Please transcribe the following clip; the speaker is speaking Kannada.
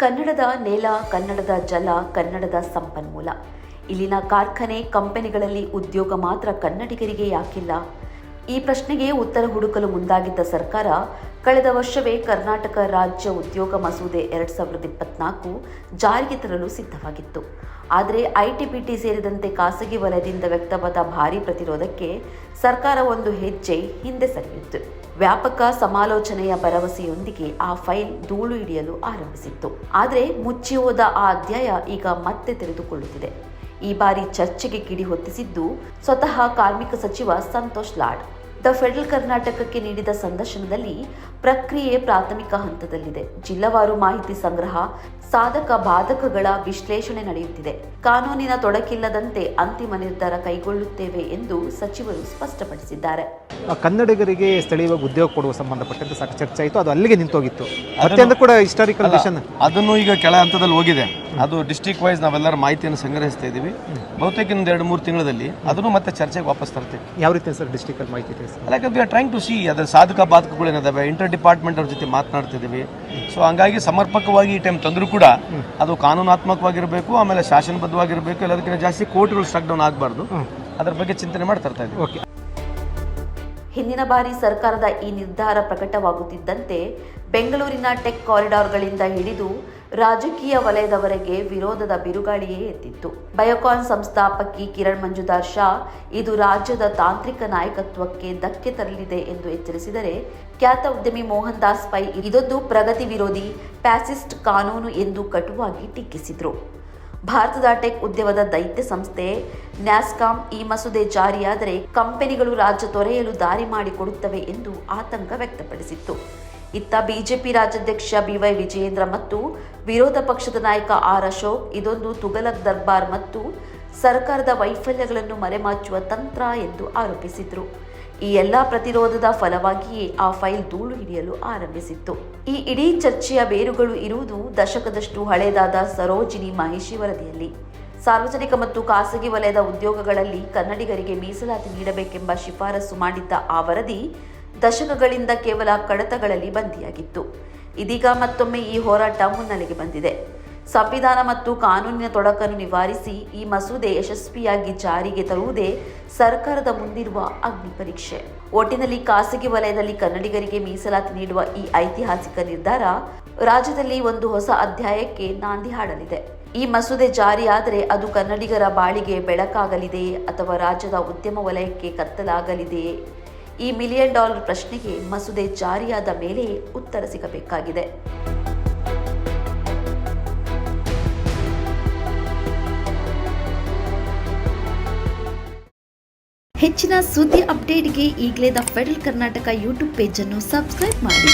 ಕನ್ನಡದ ನೆಲ ಕನ್ನಡದ ಜಲ ಕನ್ನಡದ ಸಂಪನ್ಮೂಲ. ಇಲ್ಲಿನ ಕಾರ್ಖಾನೆ ಕಂಪನಿಗಳಲ್ಲಿ ಉದ್ಯೋಗ ಮಾತ್ರ ಕನ್ನಡಿಗರಿಗೆ ಯಾಕಿಲ್ಲ. ಈ ಪ್ರಶ್ನೆಗೆ ಉತ್ತರ ಹುಡುಕಲು ಮುಂದಾಗಿದ್ದ ಸರ್ಕಾರ, ಕಳೆದ ವರ್ಷವೇ ಕರ್ನಾಟಕ ರಾಜ್ಯ ಉದ್ಯೋಗ ಮಸೂದೆ ಎರಡ್ ಸಾವಿರದ ಇಪ್ಪತ್ನಾಲ್ಕು ಜಾರಿಗೆ ತರಲು ಸಿದ್ಧವಾಗಿತ್ತು. ಆದರೆ ಐಟಿಬಿಟಿ ಸೇರಿದಂತೆ ಖಾಸಗಿ ವಲಯದಿಂದ ವ್ಯಕ್ತವಾದ ಭಾರೀ ಪ್ರತಿರೋಧಕ್ಕೆ ಸರ್ಕಾರ ಒಂದು ಹೆಜ್ಜೆ ಹಿಂದೆ ಸರಿಯಿತು ವ್ಯಾಪಕ ಸಮಾಲೋಚನೆಯ ಭರವಸೆಯೊಂದಿಗೆ ಆ ಫೈಲ್ ಧೂಳು ಹಿಡಿಯಲು ಆರಂಭಿಸಿತ್ತು. ಆದರೆ ಮುಚ್ಚಿ ಹೋದ ಆ ಅಧ್ಯಾಯ ಈಗ ಮತ್ತೆ ತೆರೆದುಕೊಳ್ಳುತ್ತಿದೆ. ಈ ಬಾರಿ ಚರ್ಚೆಗೆ ಕಿಡಿ ಹೊತ್ತಿಸಿದ್ದು ಸ್ವತಃ ಕಾರ್ಮಿಕ ಸಚಿವ ಸಂತೋಷ್ ಲಾಡ್. ದ ಫೆಡರಲ್ ಕರ್ನಾಟಕಕ್ಕೆ ನೀಡಿದ ಸಂದರ್ಶನದಲ್ಲಿ ಪ್ರಕ್ರಿಯೆ ಪ್ರಾಥಮಿಕ ಹಂತದಲ್ಲಿದೆ. ಜಿಲ್ಲವಾರು ಮಾಹಿತಿ ಸಂಗ್ರಹ ಸಾಧಕ ಬಾಧಕಗಳ ವಿಶ್ಲೇಷಣೆ ನಡೆಯುತ್ತಿದೆ. ಕಾನೂನಿನ ತೊಡಕಿಲ್ಲದಂತೆ ಅಂತಿಮ ನಿರ್ಧಾರ ಕೈಗೊಳ್ಳುತ್ತೇವೆ ಎಂದು ಸಚಿವರು ಸ್ಪಷ್ಟಪಡಿಸಿದ್ದಾರೆ. ಕನ್ನಡಿಗರಿಗೆ ಸ್ಥಳೀಯವಾಗಿ ಉದ್ಯೋಗ ಕೊಡುವ ಸಂಬಂಧಪಟ್ಟಂತೆ ಸಾಕು ಚರ್ಚೆ ಆಯಿತು. ಅದು ಅಲ್ಲಿಗೆ ನಿಂತೋಗಿತ್ತು. ಕೂಡ ಹಿಸ್ಟಾರಿಕಲ್ ಅದನ್ನು ಈಗ ಕೆಳ ಹಂತದಲ್ಲಿ ಹೋಗಿದೆ. ಅದು ಡಿಸ್ಟಿಕ್ ವೈಸ್ ನಾವೆಲ್ಲರ ಮಾಹಿತಿಯನ್ನು ಸಂಗ್ರಹಿಸ್ತಾ ಇದ್ದೀವಿ. ಬಹುತೇಕ ಇನ್ನೊಂದು ಎರಡು ಮೂರು ತಿಂಗಳಲ್ಲಿ ಅದನ್ನು ಮತ್ತೆ ಚರ್ಚೆಗೆ ವಾಪಸ್ ತರ್ತೀವಿ. ಯಾವ ರೀತಿ ಸರ್ ಡಿಸ್ಟಿಕಲ್ ಮಾಹಿತಿ like we are trying to see ಅದರ ಸಾಧಕ ಬಾಧಕಗಳು ಏನಿದಾವೆ ಇಂಟರ್ ಡಿಪಾರ್ಟ್ಮೆಂಟ್ ಅವ್ರ ಜೊತೆ ಮಾತನಾಡ್ತಿದ್ದೀವಿ ಸೊ ಹಂಗಾಗಿ ಸಮರ್ಪಕವಾಗಿ ಈ ಟೈಮ್ ತಂದರೂ ಕೂಡ ಅದು ಕಾನೂನಾತ್ಮಕವಾಗಿರಬೇಕು ಆಮೇಲೆ ಶಾಸನಬದ್ಧವಾಗಿರಬೇಕು ಎಲ್ಲದಕ್ಕಿಂತ ಜಾಸ್ತಿ ಕೋರ್ಟ್ಗಳು ಸ್ಟ್ರಕ್ ಡೌನ್ ಆಗಬಾರ್ದು. ಅದರ ಬಗ್ಗೆ ಚಿಂತನೆ ಮಾಡಿ ತರ್ತಾ ಇದ್ದೀವಿ. ಓಕೆ ಹಿಂದಿನ ಬಾರಿ ಸರ್ಕಾರದ ಈ ನಿರ್ಧಾರ ಪ್ರಕಟವಾಗುತ್ತಿದ್ದಂತೆ ಬೆಂಗಳೂರಿನ ಟೆಕ್ ಕಾರಿಡಾರ್ಗಳಿಂದ ಹಿಡಿದು ರಾಜಕೀಯ ವಲಯದವರೆಗೆ ವಿರೋಧದ ಬಿರುಗಾಳಿಯೇ ಎತ್ತಿತ್ತು ಬಯೋಕಾನ್ ಸಂಸ್ಥಾಪಕಿ ಕಿರಣ್ ಮಂಜುದಾರ್ ಶಾ, ಇದು ರಾಜ್ಯದ ತಾಂತ್ರಿಕ ನಾಯಕತ್ವಕ್ಕೆ ಧಕ್ಕೆ ತರಲಿದೆ ಎಂದು ಎಚ್ಚರಿಸಿದರೆ, ಖ್ಯಾತ ಉದ್ಯಮಿ ಮೋಹನ್ ದಾಸ್ ಪೈ ಇದೊಂದು ಪ್ರಗತಿ ವಿರೋಧಿ, ಪ್ಯಾಸಿಸ್ಟ್ ಕಾನೂನು ಎಂದು ಕಟುವಾಗಿ ಟೀಕಿಸಿದರು. ಭಾರತದ ಟೆಕ್ ಉದ್ಯಮದ ದೈತ್ಯ ಸಂಸ್ಥೆ ನ್ಯಾಸ್ಕಾಂ ಈ ಮಸೂದೆ ಜಾರಿಯಾದರೆ ಕಂಪನಿಗಳು ರಾಜ್ಯ ತೊರೆಯಲು ದಾರಿ ಮಾಡಿಕೊಡುತ್ತವೆ ಎಂದು ಆತಂಕ ವ್ಯಕ್ತಪಡಿಸಿತ್ತು. ಇತ್ತ ಬಿಜೆಪಿ ರಾಜ್ಯಾಧ್ಯಕ್ಷ ಬಿವೈ ವಿಜಯೇಂದ್ರ ಮತ್ತು ವಿರೋಧ ಪಕ್ಷದ ನಾಯಕ ಆರ್ ಅಶೋಕ್, ಇದೊಂದು ತುಗಲಕ್ ದರ್ಬಾರ್ ಮತ್ತು ಸರ್ಕಾರದ ವೈಫಲ್ಯಗಳನ್ನು ಮರೆಮಾಚುವ ತಂತ್ರ ಎಂದು ಆರೋಪಿಸಿದ್ರು. ಈ ಎಲ್ಲ ಪ್ರತಿರೋಧದ ಫಲವಾಗಿಯೇ ಆ ಫೈಲ್ ಧೂಳು ಹಿಡಿಯಲು ಆರಂಭಿಸಿತ್ತು. ಈ ಇಡೀ ಚರ್ಚೆಯ ಬೇರುಗಳು ಇರುವುದು ದಶಕದಷ್ಟು ಹಳೆಯದಾದ ಸರೋಜಿನಿ ಮಹಿಷಿ ವರದಿಯಲ್ಲಿ. ಸಾರ್ವಜನಿಕ ಮತ್ತು ಖಾಸಗಿ ವಲಯದ ಉದ್ಯೋಗಗಳಲ್ಲಿ ಕನ್ನಡಿಗರಿಗೆ ಮೀಸಲಾತಿ ನೀಡಬೇಕೆಂಬ ಶಿಫಾರಸು ಮಾಡಿದ್ದ ಆ ವರದಿ ದಶಕಗಳಿಂದ ಕೇವಲ ಕಡತಗಳಲ್ಲಿ ಬಂದಿಯಾಗಿತ್ತು. ಇದೀಗ ಮತ್ತೊಮ್ಮೆ ಈ ಹೋರಾಟ ಮುನ್ನೆಲೆಗೆ ಬಂದಿದೆ. ಸಂವಿಧಾನ ಮತ್ತು ಕಾನೂನಿನ ತೊಡಕನ್ನು ನಿವಾರಿಸಿ ಈ ಮಸೂದೆ ಯಶಸ್ವಿಯಾಗಿ ಜಾರಿಗೆ ತರುವುದೇ ಸರ್ಕಾರದ ಮುಂದಿರುವ ಅಗ್ನಿ ಪರೀಕ್ಷೆ. ಒಟ್ಟಿನಲ್ಲಿ ಖಾಸಗಿ ವಲಯದಲ್ಲಿ ಕನ್ನಡಿಗರಿಗೆ ಮೀಸಲಾತಿ ನೀಡುವ ಈ ಐತಿಹಾಸಿಕ ನಿರ್ಧಾರ ರಾಜ್ಯದಲ್ಲಿ ಒಂದು ಹೊಸ ಅಧ್ಯಾಯಕ್ಕೆ ನಾಂದಿ ಹಾಡಲಿದೆ. ಈ ಮಸೂದೆ ಜಾರಿಯಾದರೆ ಅದು ಕನ್ನಡಿಗರ ಬಾಳಿಗೆ ಬೆಳಕಾಗಲಿದೆಯೇ ಅಥವಾ ರಾಜ್ಯದ ಉದ್ಯಮ ವಲಯಕ್ಕೆ ಕತ್ತಲಾಗಲಿದೆಯೇ? ಈ ಮಿಲಿಯನ್ ಡಾಲರ್ ಪ್ರಶ್ನೆಗೆ ಮಸೂದೆ ಜಾರಿಯಾದ ಮೇಲೆ ಉತ್ತರ ಸಿಗಬೇಕಾಗಿದೆ. ಹೆಚ್ಚಿನ ಸುದ್ದಿ ಅಪ್ಡೇಟ್ಗೆ ಈಗಲೇ ದ ಫೆಡರಲ್ ಕರ್ನಾಟಕ ಯೂಟ್ಯೂಬ್ ಪೇಜನ್ನು ಸಬ್ಸ್ಕ್ರೈಬ್ ಮಾಡಿ.